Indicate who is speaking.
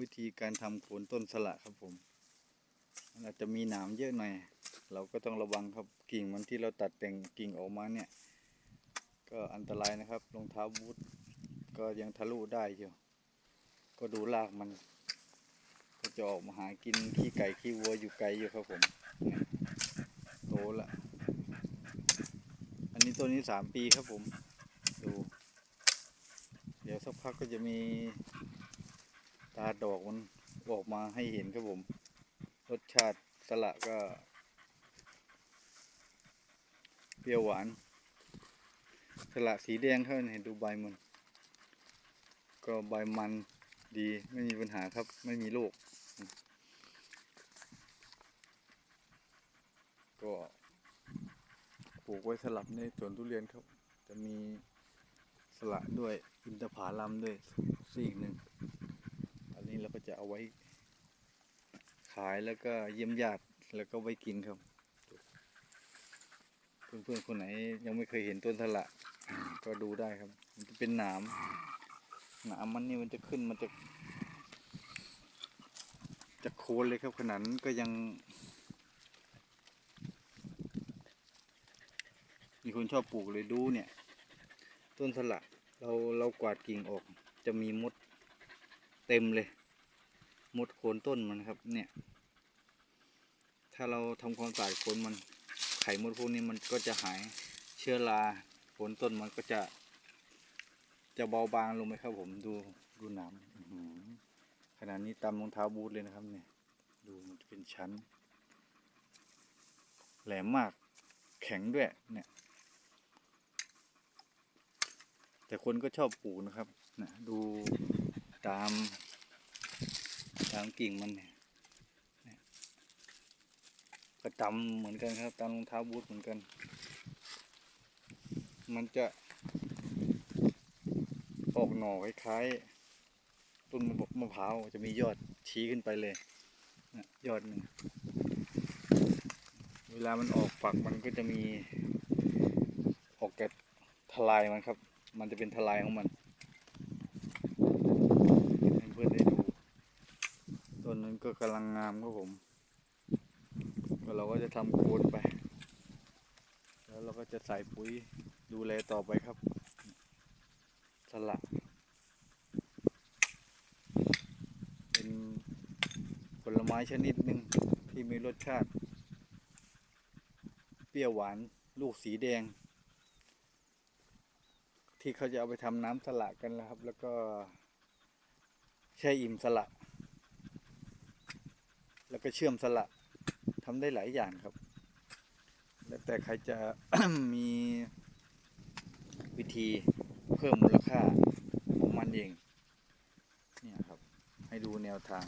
Speaker 1: วิธีการทำโคนต้นสละครับผมมันอาจจะมีหนามเยอะหน่อย เราก็ต้องระวังครับกิ่งมันที่เราตัดแต่งกิ่งออกมาเนี่ย ก็อันตรายนะครับรองเท้าบูทก็ยังทะลุได้อยู่ ก็ดูรากมันก็จะออกมาหากินขี้ไก่ขี้วัวอยู่ไกลอยู่ครับผมโตละอันนี้ต้นนี้สามปีครับผม ดู เดี๋ยวสักพักก็จะมี ตาดอกมันออกมาให้เห็นครับผม รสชาติสละก็ เปรี้ยวหวาน สละสีแดงครับเห็นดูใบมัน ก็ใบมันดีไม่มีปัญหาครับไม่มีโรคก็ปลูกไว้สลับในสวนทุเรียนครับ จะมีสละด้วยอินทผลัมด้วยซีกหนึ่ง อันนี้เราก็จะเอาไว้ขายแล้วก็เยี่ยมญาติแล้วก็ไว้กินครับ เพื่อนๆคนไหนยังไม่เคยเห็นต้นสละ ก็ดูได้ครับ มันจะเป็นหนามหนามมันนี่มันจะขึ้นมันจะ จะโคนเลยครับขนาดก็ยัง มีคนชอบปลูกเลยดูเนี่ย ต้นสละเราเรากวาดกิ่งออก จะมีมดเต็มเลย มดโคนต้นมันครับ เนี่ย ถ้าเราทำความสะอาดโคนมันไข่มดพวกนี้มันก็จะหายเชื้อราโคนต้นมันก็จะ จะเบาบางลงไหมครับ ผมดูดูหนามขนาดนี้ตำรองเท้าบูทเลยนะครับ เนี่ย ดูมันจะเป็นชั้น แหลมมากแข็งด้วยเนี่ย แต่คนก็ชอบปลูกนะครับนะดูตาม ตามกิ่งมันเนี่ยก็ตำเหมือนกันครับตามรองเท้าบูทเหมือนกัน มันจะออกหน่อคล้ายๆต้นมะพร้าวจะมียอดชี้ขึ้นไปเลยยอดหนึ่งเวลามันออกฝักมันก็จะมีออกแกะทลายมันครับ มันจะเป็นทลายของมันให้เพื่อนได้ดูต้นนั้น กำลังงามครับผมเราก็จะทำโคนไป แล้วเราก็จะใส่ปุ๋ยดูแลต่อไปครับ สละเป็นผลไม้ชนิดหนึ่งที่มีรสชาติ เปรี้ยวหวานลูกสีแดง ที่เขาจะเอาไปทำน้ำสละกันแล้วครับ แล้วก็แช่อิ่มสละ แล้วก็เชื่อมสละทำได้หลายอย่างครับ แล้วแต่ใครจะ มีวิธีเพิ่มมูลค่าของมันเอง เนี่ยครับ ให้ดูแนวทาง